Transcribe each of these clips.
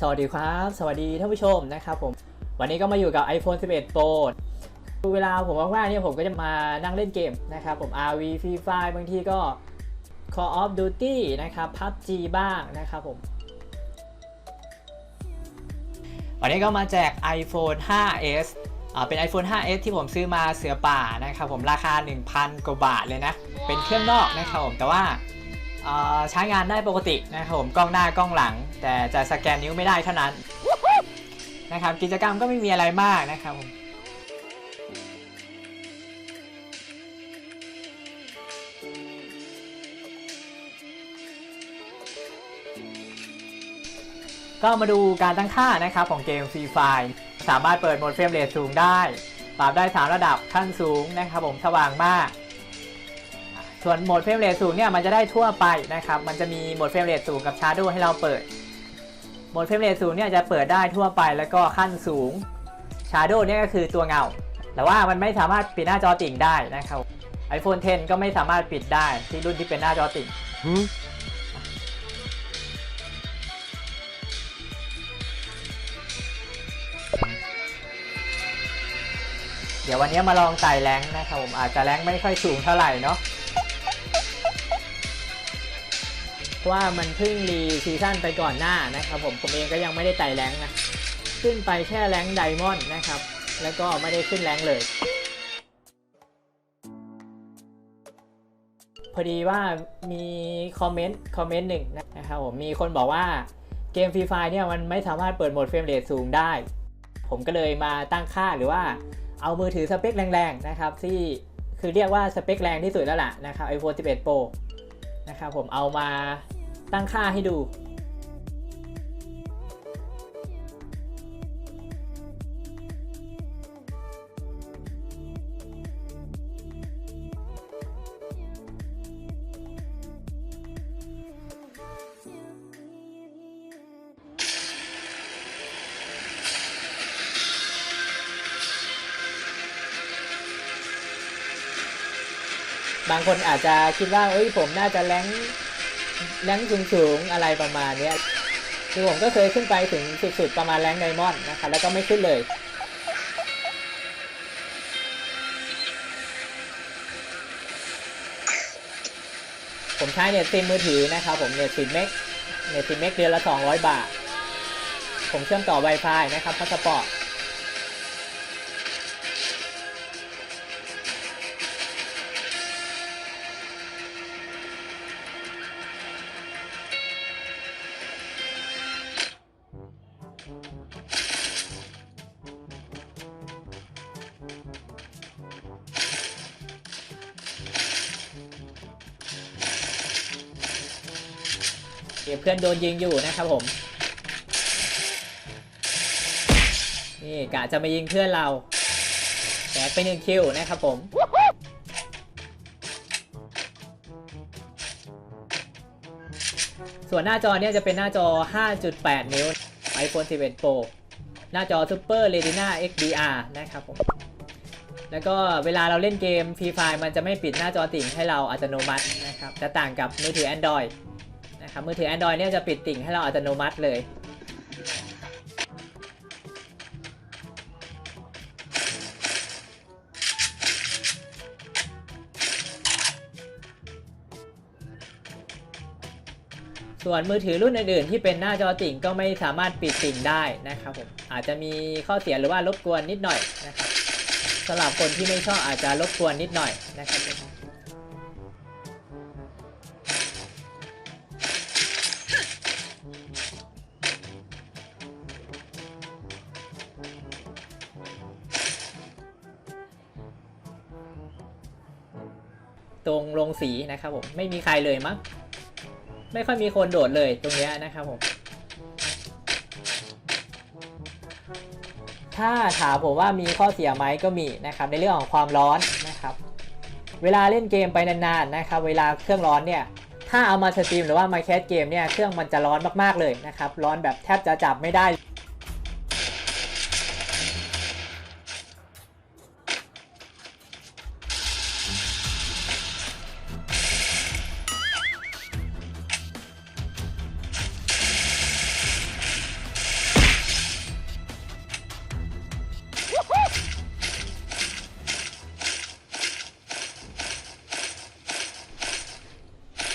สวัสดีครับ สวัสดีท่านผู้ชมนะครับผมวันนี้ก็มาอยู่กับ iPhone 11 Pro เวลาผมว่างๆเนี่ยผมก็จะมานั่งเล่นเกมนะครับผม RV Free Fire บางทีก็ Call of Duty นะครับ PUBG บ้างนะครับผม วันนี้ก็มาแจก iPhone 5s เป็น iPhone 5s ที่ผมซื้อมาเสือป่านะครับผมราคา 1,000 กว่าบาทเลยนะ เป็นเครื่องนอกนะครับผมแต่ว่า ใช้งานได้ปกตินะครับผมกล้องหน้ากล้องหลัง แต่จะสแกนนิ้วไม่ได้เท่านั้นนะครับกิจกรรมก็ไม่มีอะไรมากนะครับผมก็มาดูการตั้งค่านะครับของเกม Free Fire สามารถเปิดโหมดเฟรมเรทสูงได้ ปรับได้ 3 ระดับขั้นสูงนะครับผมสว่างมาก ส่วนโหมดเฟรมเรทสูงเนี่ยมันจะได้ทั่วไปนะครับ มันจะมีโหมดเฟรมเรทสูงกับ Shadow ให้เราเปิด โหมดเฟรมเรทสูงเนี่ยจะเปิดได้ทั่วไปแล้วก็ขั้นสูง Shadow เนี่ยก็คือตัวเงา แต่ว่ามันไม่สามารถปิดหน้าจอติ่งได้นะครับ iPhone 10 ก็ไม่สามารถปิดได้ที่รุ่นที่เป็นหน้าจอติ่งเดี๋ยววันนี้มาลองไต่แรงค์นะครับผมอาจจะแรงค์ไม่ค่อยสูงเท่าไหร่เนาะ ว่ามันเพิ่งรีซีซั่นไปก่อนหน้านะครับผมผมเองก็ยังไม่ได้ไต่แรงนะ ขึ้นไปแค่แรงไดมอนด์นะครับ แล้วก็ไม่ได้ขึ้นแรงเลย พอดีว่ามีคอมเมนต์คอมเมนต์หนึ่งนะครับผมมีคนบอกว่าเกมฟรีไฟเนี่ยมันไม่สามารถเปิดโหมดเฟรมเรทสูงได้ ผมก็เลยมาตั้งค่าหรือว่าเอามือถือสเปคแรงๆนะครับที่คือเรียกว่าสเปคแรงที่สุดแล้วล่ะนะครับ iPhone 11 Pro นะครับผมเอามา ตั้งค่าให้ดู บางคนอาจจะคิดว่าเอ้ยผมน่าจะแรง แรงสูงสูงๆอะไรประมาณเนี้ยคือผมก็เคยขึ้นไปถึงสุดๆประมาณแรงไดมอนด์นะครับแล้วก็ไม่ขึ้นเลยผมใช้เน็ตซิมมือถือนะครับผมเน็ตซิมเมกเน็ตซิมเมกเดือนละ 200 บาท ผมเชื่อมต่อ Wi-Fi นะครับพาสปอร์ต เดี๋ยวเพื่อนโดนยิงอยู่นะครับผม นี่กะจะมายิงเพื่อนเราแตกไปหนึ่งคิวนะครับผมส่วนหน้าจอเนี่ยจะเป็นหน้าจอ 5.8 นิ้ว iPhone 11 Pro หน้าจอ Super Retina XDR นะครับผม แล้วก็เวลาเราเล่นเกม Free Fire มันจะไม่ปิดหน้าจอติ่งให้เราอัตโนมัตินะครับ จะต่างกับมือถือ Android นะครับมือถือ Android เนี่ยจะปิดติ่งให้เราอัตโนมัติเลย ส่วนมือถือรุ่นอื่นๆที่เป็นหน้าจอติ่งก็ไม่สามารถปิดติ่งได้นะครับผมอาจจะมีข้อเสียหรือว่ารบกวนนิดหน่อยนะครับสำหรับคนที่ไม่ชอบอาจจะรบกวนนิดหน่อยนะครับ ตรงลงสีนะครับผมไม่มีใครเลยมั้งไม่ค่อยมีคนโดดเลยตรงเนี้ยนะครับผม ถ้าถามผมว่ามีข้อเสียไหมก็มีนะครับในเรื่องของความร้อนนะครับ เวลาเล่นเกมไปนานๆนะครับ เวลาเครื่องร้อนเนี่ยถ้าเอามาสตรีมหรือว่ามาแคสเกมเนี่ยเครื่องมันจะร้อนมากๆเลยนะครับ ร้อนแบบแทบจะจับไม่ได้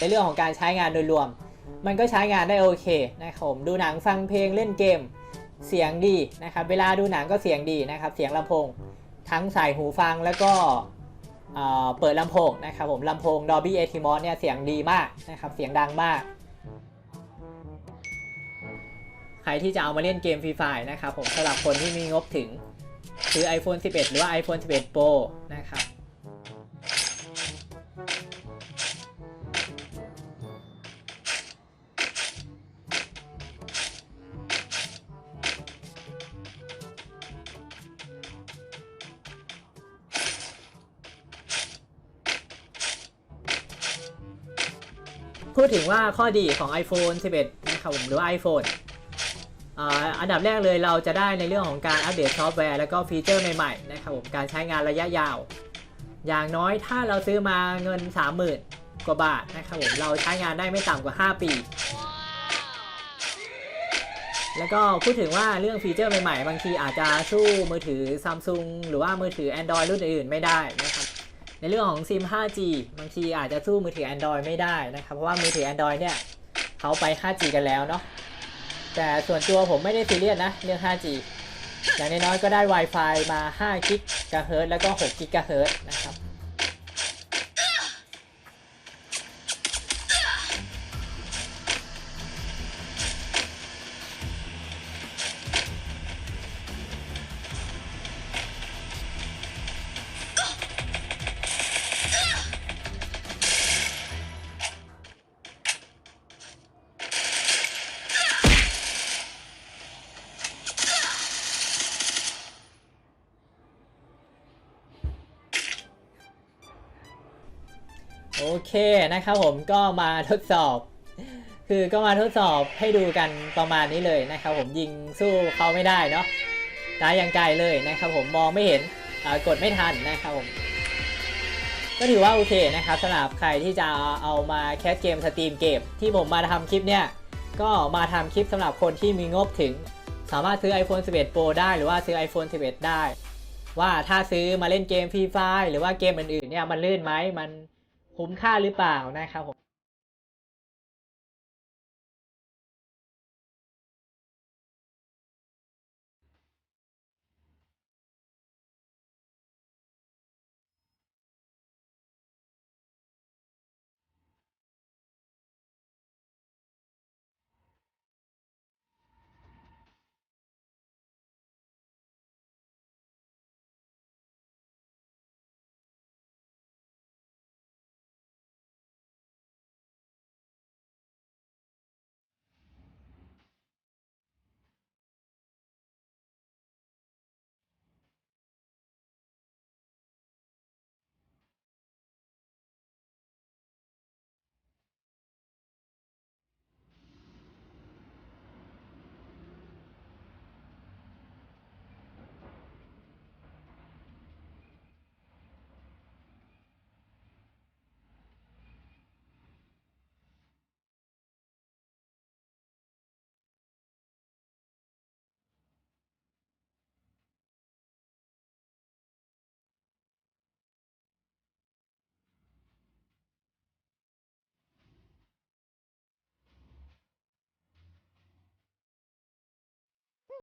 ในเรื่องของการใช้งานโดยรวม มันก็ใช้งานได้โอเคนะครับผมดูหนังฟังเพลงเล่นเกม เสียงดีนะครับ เวลาดูหนังก็เสียงดีนะครับ เสียงลำโพง ทั้งใส่หูฟังแล้วก็เปิดลำโพงนะครับผมลำโพง Dolby Atmos เนี่ยเสียงดีมากนะครับเสียงดังมาก ใครที่จะเอามาเล่นเกมฟรีไฟนะครับผมสำหรับคนที่มีงบถึงซื้อ iPhone 11 หรือว่า iPhone 11 Pro นะครับ พูดถึงว่าข้อดีของ iPhone 11 นะครับผมหรือว่า iPhone อันดับแรกเลยเราจะได้ในเรื่องของการอัปเดตซอฟต์แวร์ แล้วก็ฟีเจอร์ใหม่ๆนะครับผมการใช้งานระยะยาว อย่างน้อยถ้าเราซื้อมาเงิน 30,000 กว่าบาทนะครับผมเราใช้งานได้ไม่ต่ำกว่า 5 ปี แล้วก็พูดถึงว่าเรื่องฟีเจอร์ใหม่ๆ บางทีอาจจะสู้มือถือ Samsung หรือว่ามือถือ Android รุ่นอื่นๆไม่ได้นะครับ ในเรื่องของซิม 5G บางทีอาจจะสู้มือถือ Android ไม่ได้นะครับ เพราะว่ามือถือ Android เนี่ยเขาไป 5G กันแล้วเนาะ แต่ส่วนตัวผมไม่ได้ซีเรียสนะ เรื่อง 5G อย่างน้อยๆก็ได้ Wi-Fi มา5กิกะเฮิรตซ์แล้วก็6กิกะเฮิรตซ์นะครับ โอเคนะครับผมก็มาทดสอบ คือก็มาทดสอบให้ดูกันประมาณนี้เลยนะครับผมยิงสู้เขาไม่ได้เนาะตายังไกลเลยนะครับผมมองไม่เห็นกดไม่ทันนะครับผมก็ถือว่าโอเคนะครับสำหรับใครที่จะเอามาแคสเกมสตรีมเกมที่ผมมาทำคลิปเนี่ยก็มาทำคลิปสำหรับคนที่มีงบถึง สามารถซื้อ iPhone 11 Pro ได้หรือว่าซื้อ iPhone 11 ได้ ว่าถ้าซื้อมาเล่นเกมฟรีไฟหรือว่าเกมอื่นๆเนี่ยมันลื่นไหมมัน คุ้มค่าหรือเปล่านะครับผม